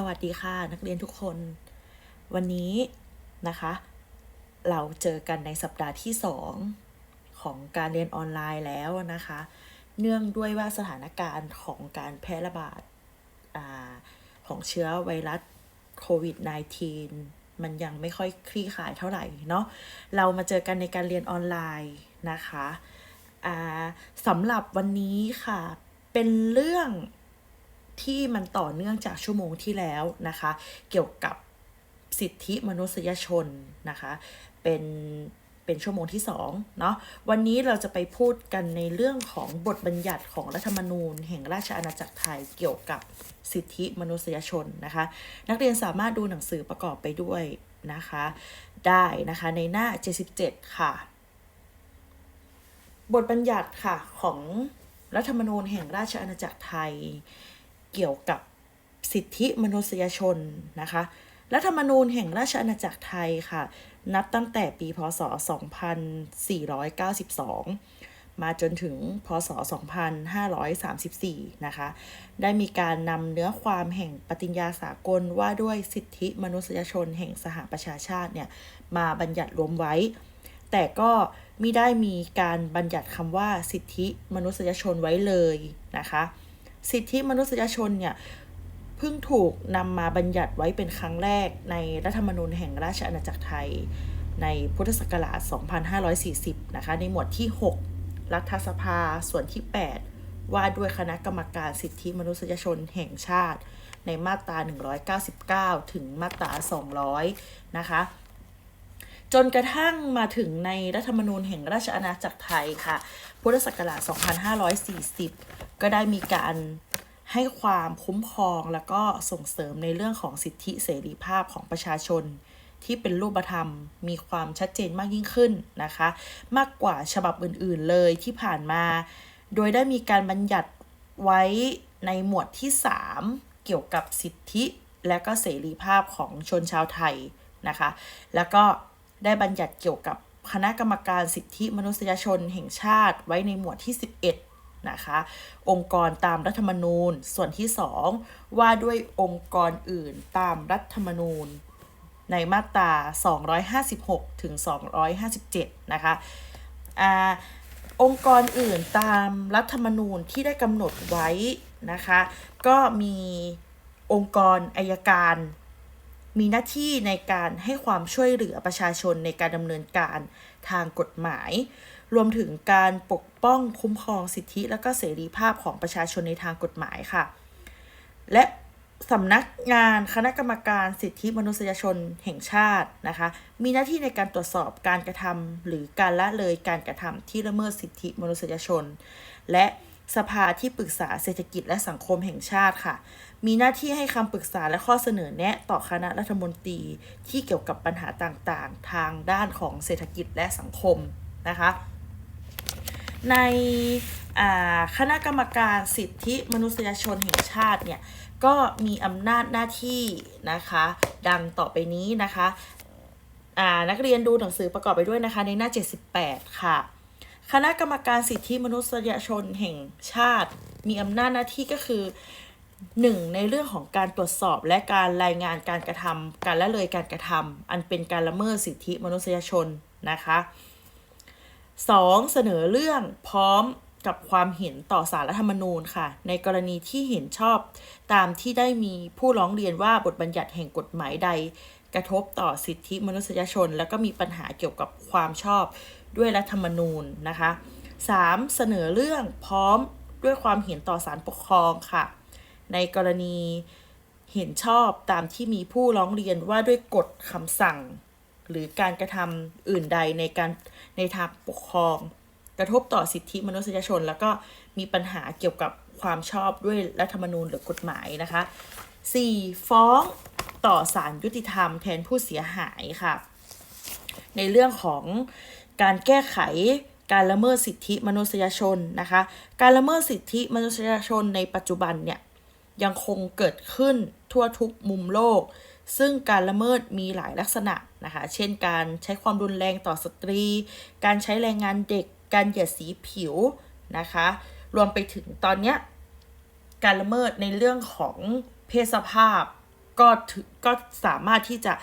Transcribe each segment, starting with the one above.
สวัสดีค่ะ นักเรียนทุกคน วันนี้นะคะ เราเจอกันในสัปดาห์ที่ 2 ของการเรียนออนไลน์แล้วนะคะ เนื่องด้วยว่าสถานการณ์ของการแพร่ระบาดอาของเชื้อไวรัสโควิด -19 มันยังไม่ค่อยคลี่คลายเท่าไหร่เนาะเรามาเจอกันในการเรียนออนไลน์นะคะสำหรับวันนี้ค่ะเป็นเรื่อง ที่มันต่อเนื่องจากชั่วโมงที่แล้วนะคะ เกี่ยวกับสิทธิมนุษยชนนะคะ เป็นเป็นชั่วโมงที่2เนาะวันนี้เราจะไปพูดกันในเรื่องของบทบัญญัติของรัฐธรรมนูญ แห่งราชอาณาจักรไทยเกี่ยวกับสิทธิมนุษยชนนะคะ นักเรียนสามารถดูหนังสือประกอบไปด้วยนะคะ ได้นะคะในหน้า 77 ค่ะ บทบัญญัติค่ะของรัฐธรรมนูญแห่งราชอาณาจักรไทย เกี่ยวกับสิทธิมนุษยชนนะคะรัฐธรรมนูญแห่งราชอาณาจักรไทยค่ะ นับตั้งแต่ปีพศ 2492 มาจนถึงพศ 2534 นะคะ ได้มีการนำเนื้อความแห่งปฏิญญาสากลว่าด้วยสิทธิมนุษยชนแห่งสหประชาชาติเนี่ยมาบัญญัติรวมไว้ แต่ก็มิได้มีการบัญญัติคำว่าสิทธิมนุษยชนไว้เลยนะคะ สิทธิมนุษยชนเนี่ยเพิ่งถูกนำมาบัญญัติไว้เป็นครั้งแรกในรัฐธรรมนูญแห่งราชอาณาจักรไทย ในพุทธศักราช 2540 นะคะ ในหมวดที่ 6 รัฐสภาส่วนที่ 8 ว่าด้วยคณะกรรมการสิทธิมนุษยชนแห่งชาติ ในมาตรา 199 ถึงมาตรา 200 นะคะ จนกระทั่งมาถึงในรัฐธรรมนูญแห่งราชอาณาจักรไทยค่ะ พุทธศักราช 2540 ก็ได้มีการให้ความคุ้มครองแล้วก็ส่งเสริมในเรื่องของสิทธิเสรีภาพของประชาชน ที่เป็นรูปธรรม มีความชัดเจนมากยิ่งขึ้นนะคะ มากกว่าฉบับอื่นๆเลยที่ผ่านมา โดยได้มีการบัญญัติไว้ในหมวดที่ 3 เกี่ยวกับสิทธิและก็เสรีภาพของชนชาวไทยนะคะ แล้วก็ ได้บัญญัติเกี่ยวกับคณะกรรมการสิทธิมนุษยชนแห่งชาติไว้ในหมวดที่ 11 นะคะ องค์กรตามรัฐธรรมนูญ ส่วนที่ 2 ว่าด้วยองค์กรอื่นตามรัฐธรรมนูญ ในมาตรา 256 ถึง 257 นะคะอ่าองค์กรอื่นตามรัฐธรรมนูญที่ได้กำหนดไว้นะคะ ก็มีองค์กรอายการ มีหน้าที่ในการให้ความช่วยเหลือประชาชนในการดำเนินการทางกฎหมาย รวมถึงการปกป้องคุ้มครองสิทธิ และก็เสรีภาพของประชาชนในทางกฎหมายค่ะ และสำนักงานคณะกรรมการสิทธิมนุษยชนแห่งชาตินะคะ มีหน้าที่ในการตรวจสอบการกระทำหรือการละเลยการกระทำที่ละเมิดสิทธิมนุษยชน และสภาที่ปรึกษาเศรษฐกิจและสังคมแห่งชาติค่ะ มีหน้าที่ให้คำปรึกษาและข้อเสนอแนะต่อคณะรัฐมนตรีที่เกี่ยวกับปัญหาต่างๆ ทางด้านของเศรษฐกิจและสังคมนะคะ ในคณะกรรมการสิทธิมนุษยชนแห่งชาติเนี่ย ก็มีอำนาจหน้าที่นะคะ ดังต่อไปนี้นะคะนักเรียนดูหนังสือประกอบไปด้วยนะคะในหน้า 78 ค่ะ คณะกรรมการสิทธิมนุษยชนแห่งชาติ มีอำนาจหน้าที่ก็คือ 1. ในเรื่องของการตรวจสอบและการรายงานการกระทำการละเลยการกระทำอันเป็นการละเมิดสิทธิมนุษยชนนะคะ 2. เสนอเรื่องพร้อมกับความเห็นต่อสารรัฐธรรมนูญค่ะ ในกรณีที่เห็นชอบตามที่ได้มีผู้ร้องเรียนว่าบทบัญญัติแห่งกฎหมายใด กระทบต่อสิทธิมนุษยชน และก็มีปัญหาเกี่ยวกับความชอบด้วยรัฐธรรมนูญนะคะ 3. เสนอเรื่องพร้อมด้วยความเห็นต่อศาลปกครองค่ะ ในกรณีเห็นชอบตามที่มีผู้ร้องเรียนว่าด้วยกฎคำสั่ง หรือการกระทำอื่นใดในการในทางปกครอง กระทบต่อสิทธิมนุษยชน แล้วก็มีปัญหาเกี่ยวกับความชอบด้วยรัฐธรรมนูญหรือกฎหมายนะคะ 4. ฟ้องต่อศาลยุติธรรมแทนผู้เสียหายค่ะ ในเรื่องของการแก้ไขการละเมิดสิทธิมนุษยชนนะคะ การละเมิดสิทธิมนุษยชนในปัจจุบันเนี่ย ยังคงเกิดขึ้นทั่วทุกมุมโลก ซึ่งการละเมิดมีหลายลักษณะนะคะ เช่นการใช้ความรุนแรงต่อสตรี การใช้แรงงานเด็ก การเหยียดสีผิวนะคะ รวมไปถึงตอนนี้การละเมิดในเรื่องของเพศสภาพก็ถือก็สามารถที่จะ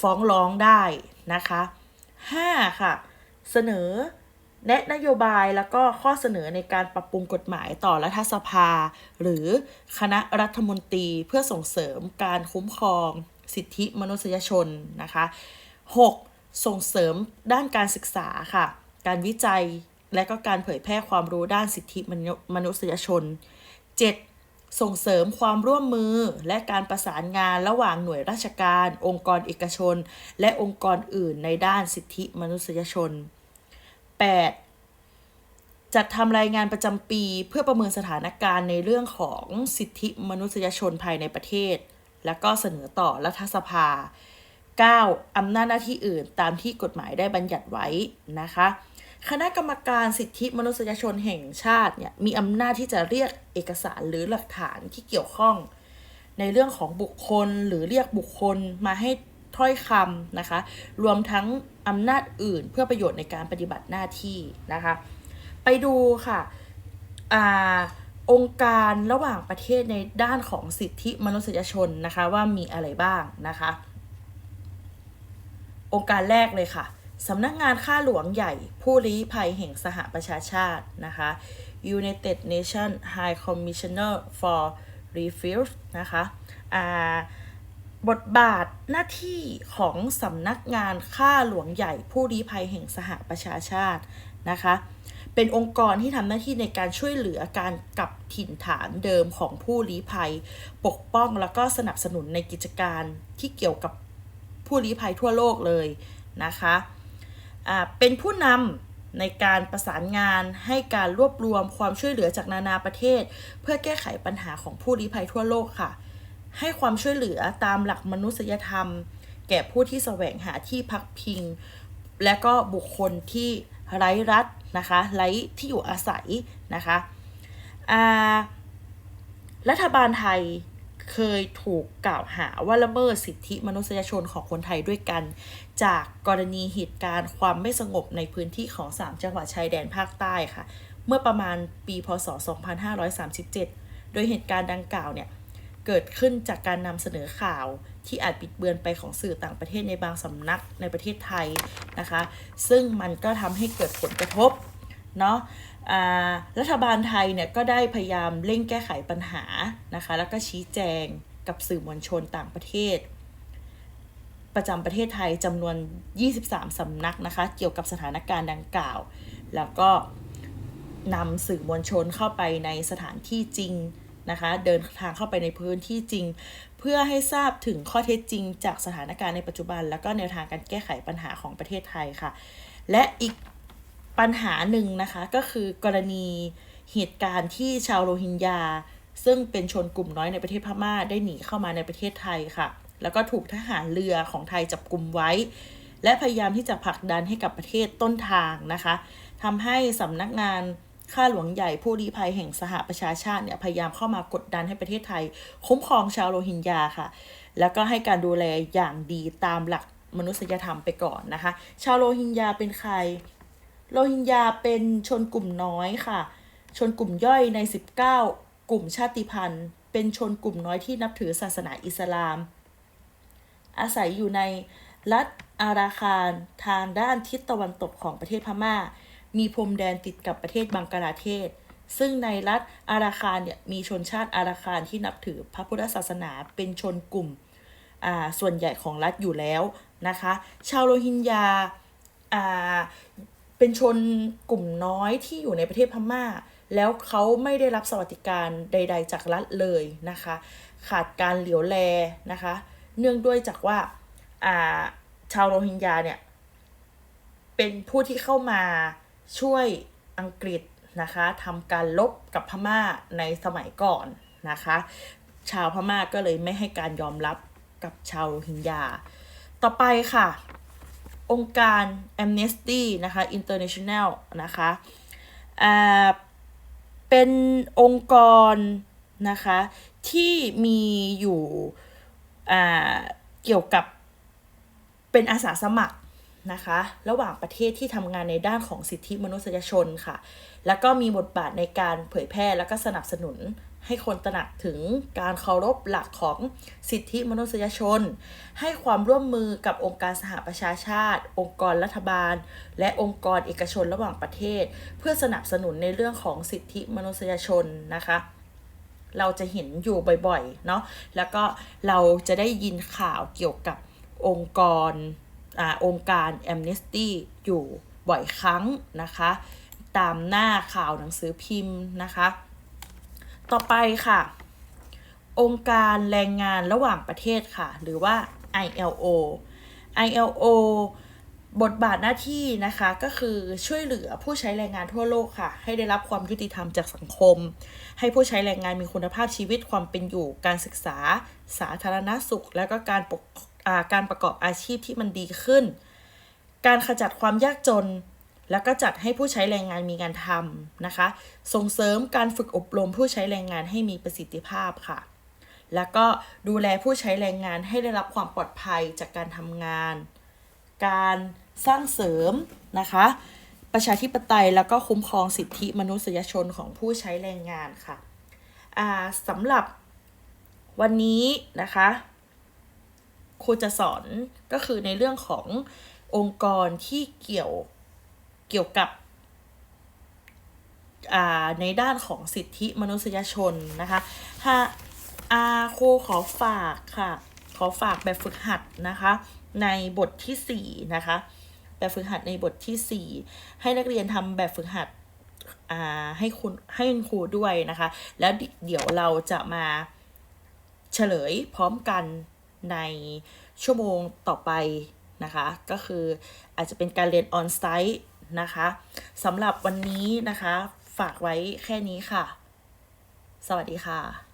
ฟ้องร้องได้นะคะ 5. ค่ะ เสนอ แนะนโยบายแล้วก็ข้อเสนอในการปรับปรุงกฎหมายต่อรัฐสภา หรือคณะรัฐมนตรีเพื่อส่งเสริมการคุ้มครอง สิทธิมนุษยชนนะคะ 6. ส่งเสริมด้านการศึกษาค่ะ การวิจัยและก็การเผยแพร่ความรู้ด้านสิทธิมนุษยชน 7. ส่งเสริมความร่วมมือและการประสานงานระหว่างหน่วยราชการ องค์กรเอกชน และองค์กรอื่นในด้านสิทธิมนุษยชน 8. จัดทำรายงานประจำปีเพื่อประเมินสถานการณ์ในเรื่องของสิทธิมนุษยชนภายในประเทศ และก็เสนอต่อรัฐสภา 9. อำนาจหน้าที่อื่นตามที่กฎหมายได้บัญญัติไว้นะคะ คณะกรรมการสิทธิมนุษยชนแห่งชาติเนี่ยมีอำนาจที่จะเรียกเอกสารหรือหลักฐานที่เกี่ยวข้อง ในเรื่องของบุคคลหรือเรียกบุคคลมาให้ ถ้อยคำนะคะ รวมทั้งอำนาจอื่นเพื่อประโยชน์ในการปฏิบัติหน้าที่นะคะ ไปดูค่ะอองค์การระหว่างประเทศในด้านของสิทธิมนุษยชนนะคะว่ามีอะไรบ้างนะคะ องค์การแรกเลยค่ะสำนักงานข้าหลวงใหญ่ผู้ลี้ภัยแห่งสหประชาชาตินะคะ United Nations High Commissioner for Refugees นะคะอ่า บทบาทหน้าที่ของสำนักงานข้าหลวงใหญ่ผู้ลี้ภัยแห่งสหประชาชาตินะคะ เป็นองค์กรที่ทำหน้าที่ในการช่วยเหลือการกลับถิ่นฐานเดิมของผู้ลี้ภัย ปกป้องแล้วก็สนับสนุนในกิจการที่เกี่ยวกับผู้ลี้ภัยทั่วโลกเลยนะคะอ่าเป็นผู้นำในการประสานงานให้การรวบรวมความช่วยเหลือจากนานาประเทศ เพื่อแก้ไขปัญหาของผู้ลี้ภัยทั่วโลกค่ะ ให้ความช่วยเหลือตามหลักมนุษยธรรม แก่ผู้ที่แสวงหาที่พักพิง และก็บุคคลที่ไร้รัฐนะคะไร้ที่อยู่อาศัยนะคะรัฐบาลไทยเคยถูกกล่าวหาว่าละเมิดสิทธิมนุษยชนของคนไทยด้วยกัน จากกรณีเหตุการณ์ความไม่สงบในพื้นที่ของ 3 จังหวัดชายแดนภาคใต้ค่ะ เมื่อประมาณปีพศ 2537 โดยเหตุการณ์ดังกล่าวเนี่ย เกิดขึ้นจากการนำเสนอข่าวที่อาจบิดเบือนไปของสื่อต่างประเทศในบางสำนักในประเทศไทยนะคะ ซึ่งมันก็ทำให้เกิดผลกระทบเนาะรัฐบาลไทยเนี่ยก็ได้พยายามเร่งแก้ไขปัญหานะคะ แล้วก็ชี้แจงกับสื่อมวลชนต่างประเทศ ประจำประเทศไทยจำนวน 23 สำนักนะคะ เกี่ยวกับสถานการณ์ดังกล่าว แล้วก็นำสื่อมวลชนเข้าไปในสถานที่จริง นะคะ เดินทางเข้าไปในพื้นที่จริง เพื่อให้ทราบถึงข้อเท็จจริง จากสถานการณ์ในปัจจุบัน แล้วก็แนวทางการแก้ไขปัญหาของประเทศไทยค่ะ และอีกปัญหาหนึ่งนะคะก็คือกรณีเหตุการณ์ที่ชาวโรฮิงญาซึ่งเป็นชนกลุ่มน้อยในประเทศพม่าได้หนีเข้ามาในประเทศไทยค่ะ แล้วก็ถูกทหารเรือของไทยจับกลุ่มไว้ และพยายามที่จะผลักดันให้กับประเทศต้นทางนะคะทำให้สำนักงาน ข้าหลวงใหญ่ผู้ลี้ภัยแห่งสหประชาชาติเนี่ยพยายามเข้ามากดดันให้ประเทศไทย คุ้มครองชาวโรฮิงญาค่ะ แล้วก็ให้การดูแลอย่างดีตามหลักมนุษยธรรมไปก่อนนะคะ ชาวโรฮิงญาเป็นใคร โรฮิงญาเป็นชนกลุ่มน้อยค่ะ ชนกลุ่มย่อยใน 19 กลุ่มชาติพันธุ์ เป็นชนกลุ่มน้อยที่นับถือศาสนาอิสลาม อาศัยอยู่ในรัฐอาราคานทางด้านทิศตะวันตกของประเทศพม่า มีพรมแดนติดกับประเทศบังกลาเทศ ซึ่งในรัฐอาราคานเนี่ยมีชนชาติอาราคานที่นับถือพระพุทธศาสนาเป็นชนกลุ่มอ่าส่วนใหญ่ของรัฐอยู่แล้วนะคะ ชาวโรฮิงญาอ่าเป็นชนกลุ่มน้อยที่อยู่ในประเทศพม่า แล้วเขาไม่ได้รับสวัสดิการใด ๆ จากรัฐเลยนะคะ ขาดการเหลียวแลนะคะ เนื่องด้วยจากว่าอ่าชาวโรฮิงญาเนี่ยเป็นผู้ที่เข้ามา ช่วยอังกฤษนะคะทำการลบกับพม่าในสมัยก่อนนะคะ ชาวพม่าก็เลยไม่ให้การยอมรับกับชาวโรฮิงญา ต่อไปค่ะ องค์การ Amnesty นะคะ International นะคะอ่าเป็นองค์กรนะคะที่มีอยู่อ่าเกี่ยวกับเป็นอาสาสมัคร นะคะ ระหว่างประเทศที่ทำงานในด้านของสิทธิมนุษยชนค่ะ แล้วก็มีบทบาทในการเผยแพร่แล้วก็สนับสนุนให้คนตระหนักถึงการเคารพหลักของสิทธิมนุษยชน ให้ความร่วมมือกับองค์การสหประชาชาติ องค์กรรัฐบาล และองค์กรเอกชนระหว่างประเทศ เพื่อสนับสนุนในเรื่องของสิทธิมนุษยชนนะคะ เราจะเห็นอยู่บ่อยๆเนาะแล้วก็เราจะได้ยินข่าวเกี่ยวกับองค์กร อ่าองค์การ Amnesty อยู่บ่อยครั้งนะคะ ตามหน้าข่าวหนังสือพิมพ์นะคะ ต่อไปค่ะ องค์การแรงงานระหว่างประเทศค่ะ หรือว่า ILO ILO บทบาทหน้าที่นะคะก็คือช่วยเหลือผู้ใช้แรงงานทั่วโลกค่ะ ให้ได้รับความยุติธรรมจากสังคม ให้ผู้ใช้แรงงานมีคุณภาพชีวิตความเป็นอยู่ การศึกษา สาธารณสุข และก็การปก การประกอบอาชีพที่มันดีขึ้น การขจัดความยากจน แล้วก็จัดให้ผู้ใช้แรงงานมีงานทำนะคะ ส่งเสริมการฝึกอบรมผู้ใช้แรงงานให้มีประสิทธิภาพค่ะ แล้วก็ดูแลผู้ใช้แรงงานให้ได้รับความปลอดภัยจากการทำงาน การสร้างเสริมนะคะประชาธิปไตยแล้วก็คุ้มครองสิทธิมนุษยชนของผู้ใช้แรงงานค่ะสำหรับวันนี้นะคะ ครูจะสอนก็คือในเรื่องขององค์กรที่เกี่ยวเกี่ยวกับในด้านของสิทธิมนุษยชนนะคะถ้าอาครูขอฝากค่ะ ขอฝากแบบฝึกหัดนะคะ ในบทที่ 4 นะคะ แบบฝึกหัดในบทที่ 4 ให้นักเรียนทำแบบฝึกหัดให้คุณให้คุณครูด้วยนะคะ แล้วเดี๋ยวเราจะมาเฉลยพร้อมกัน ในชั่วโมงต่อไปนะคะ ก็คืออาจจะเป็นการเรียนออนไซต์นะคะสำหรับวันนี้นะคะ ฝากไว้แค่นี้ค่ะ สวัสดีค่ะ